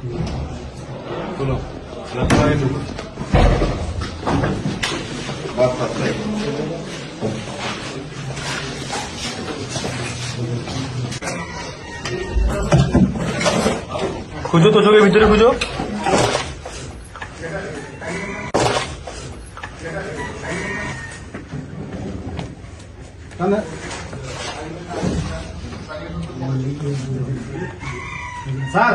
Bueno, la traemos. Basta, খুঁজো তো চোখের ভিতরে খুঁজো স্যার